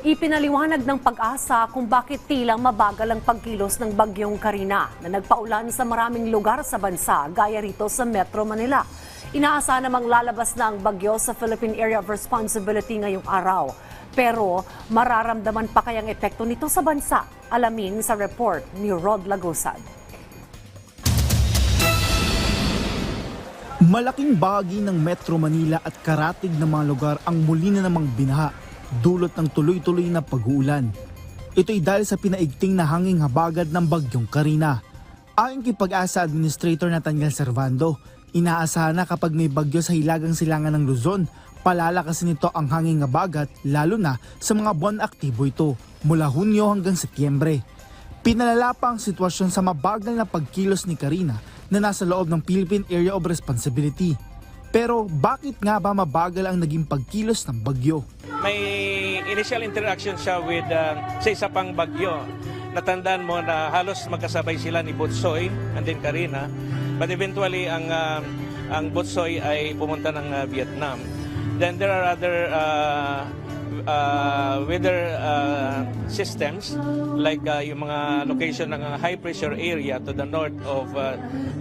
Ipinaliwanag ng pag-asa kung bakit tilang mabagal ang pagkilos ng bagyong Karina na nagpaulan sa maraming lugar sa bansa gaya rito sa Metro Manila. Inaasahan namang lalabas na ang bagyo sa Philippine Area of Responsibility ngayong araw. Pero mararamdaman pa kayang epekto nito sa bansa? Alamin sa report ni Rod Lagosad. Malaking bahagi ng Metro Manila at karatig ng mga lugar ang muli na namang binaha dulot ng tuloy-tuloy na pag-uulan. Ito'y dahil sa pinaigting na hanging habagad ng bagyong Karina. Ayon kay Pag-asa Administrator Nathaniel Servando, inaasahan na kapag may bagyo sa hilagang silangan ng Luzon, palalakasin nito ang hanging habagat lalo na sa mga buwan aktibo ito mula Hunyo hanggang Setyembre. Pinalala pa ang sitwasyon sa mabagal na pagkilos ni Karina na nasa loob ng Philippine Area of Responsibility. Pero bakit nga ba mabagal ang naging pagkilos ng bagyo? May initial interaction siya with uh, sa isa pang bagyo. Natandaan mo na halos magkasabay sila ni Butsoy and then Karina. But eventually ang uh, ang Butsoy ay pumunta ng uh, Vietnam. Then there are other uh, uh, weather uh, systems like uh, yung mga location ng uh, high pressure area to the north of uh,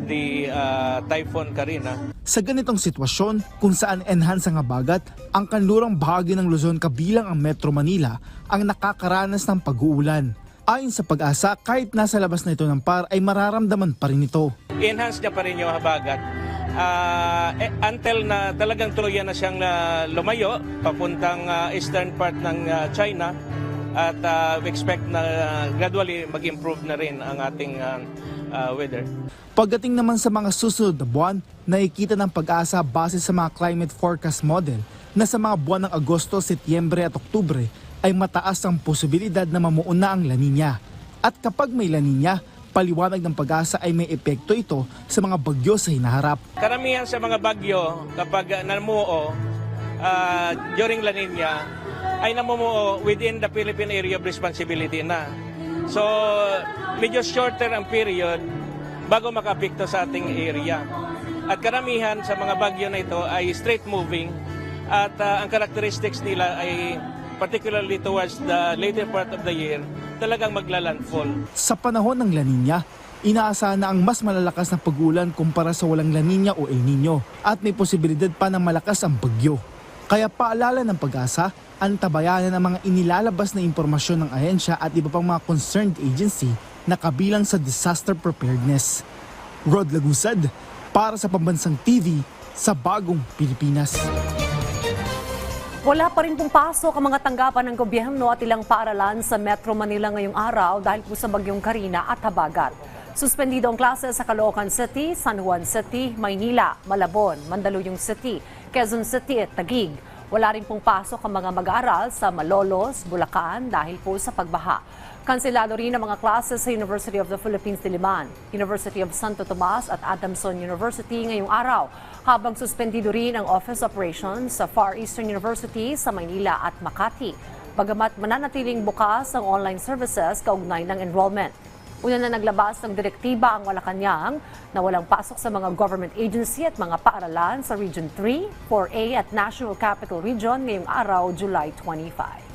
the uh, Typhoon Karina. Sa ganitong sitwasyon kung saan enhance ang habagat, ang kanlurang bahagi ng Luzon kabilang ang Metro Manila ang nakakaranas ng pag-uulan. Ayon sa pag-asa, kahit nasa labas na ito ng par ay mararamdaman pa rin ito. enhance niya pa rin yung habagat Ah, eh, until na talagang tuluyan na siyang ah, lumayo papuntang ah, eastern part ng ah, China at ah, we expect na ah, gradually mag-improve na rin ang ating ah, ah, weather. Pagdating naman sa mga susunod na buwan, nakikita ng pag-asa base sa mga climate forecast model na sa mga buwan ng Agosto, Setyembre at Oktubre ay mataas ang posibilidad na mamuuna ang La Nina. At kapag may La Nina, paliwanag ng pag-asa ay may epekto ito sa mga bagyo sa hinaharap. Karamihan sa mga bagyo kapag namumuo ah, during La Nina ay namumuo within the Philippine Area of Responsibility na. So, medyo shorter ang period bago makapikto sa ating area. At karamihan sa mga bagyo na ito ay straight moving at ah, ang characteristics nila ay particularly towards the later part of the year talagang maglalandfall. Sa panahon ng La Nina, inaasahan na ang mas malalakas na pag-ulan kumpara sa walang La Nina o El Nino at may posibilidad pa na malakas ang bagyo. Kaya paalala ng pag-asa, antabayanan ang mga inilalabas na impormasyon ng ahensya at iba pang mga concerned agency na kabilang sa disaster preparedness. Rod Lagusad, para sa Pambansang TV, sa Bagong Pilipinas. Wala pa rin pong pasok ang mga tanggapan ng gobyerno at ilang paaralan sa Metro Manila ngayong araw dahil po sa bagyong Karina at Habagat. Suspendido ang klase sa Caloocan City, San Juan City, Maynila, Malabon, Mandaluyong City, Quezon City at Taguig. Wala rin pong pasok ang mga mag-aaral sa Malolos, Bulacan dahil po sa pagbaha. Kansilado rin ang mga klase sa University of the Philippines Diliman, University of Santo Tomas at Adamson University ngayong araw, habang suspendido rin ang office operations sa Far Eastern University sa Maynila at Makati. Bagamat mananatiling bukas ang online services kaugnay ng enrollment. Una na naglabas ng direktiba ang Malacanang na walang pasok sa mga government agency at mga paaralan sa Region 3, 4A at National Capital Region ngayong araw, July 25.